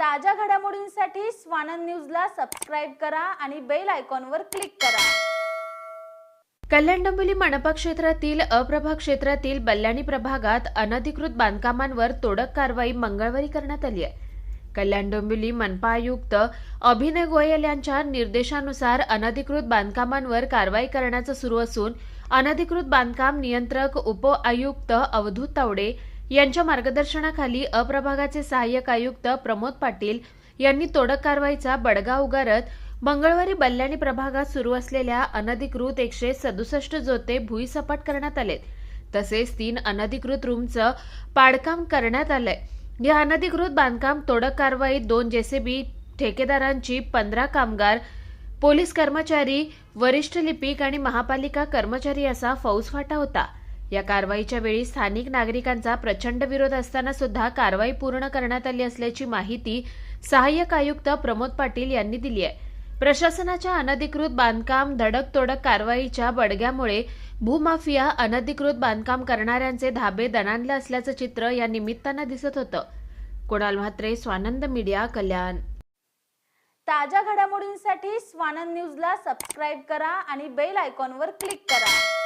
ताज्या घडामोडींसाठी स्वानंद न्यूजला सबस्क्राईब करा आणि बेल आयकॉनवर क्लिक करा. कल्याण डोंबिवली मनपा क्षेत्रातील अप्रभा क्षेत्रातील बल्लाणी प्रभागात अनधिकृत बांधकामांवर तोडक कारवाई मंगळवारी करण्यात आली आहे. कल्याण डोंबिवली मनपा आयुक्त अभिनय गोयल यांच्या निर्देशानुसार अनधिकृत बांधकामांवर कारवाई करण्याचं सुरू असून अनधिकृत बांधकाम नियंत्रक उप आयुक्त अवधूत तावडे यांच्या मार्गदर्शनाखाली अप्रभागाचे सहाय्यक आयुक्त प्रमोद पाटील यांनी तोडक कारवाईचा बडगा उगारत मंगळवारी बल्लाणी प्रभागात सुरू असलेल्या अनधिकृत एकशे सदुसष्ट जोते भुईसपाट करण्यात आलेत. तसेच तीन अनधिकृत रूमचं पाडकाम करण्यात आलंय. या अनधिकृत बांधकाम तोडक कारवाईत दोन जेसीबी ठेकेदारांची पंधरा कामगार पोलीस कर्मचारी वरिष्ठ लिपिक आणि महापालिका कर्मचारी असा फौजफाटा होता. या कारवाईच्या वेळी स्थानिक नागरिकांचा प्रचंड विरोध असताना सुद्धा कारवाई पूर्ण करण्यात आली असल्याची माहिती सहाय्यक आयुक्त प्रमोद पाटील यांनी दिली आहे. प्रशासनाच्या अनधिकृत बांधकाम धडक तोडक कारवाईच्या बडग्यामुळे भूमाफिया अनधिकृत बांधकाम करणाऱ्यांचे धाबे दणाणले असल्याचं चित्र या निमित्तानं दिसत होतं. कुणाल म्हात्रे स्वानंद मीडिया कल्याण. ताज्या घडामोडींसाठी स्वानंद न्यूजला सबस्क्राईब करा आणि बेल आयकॉनवर क्लिक करा.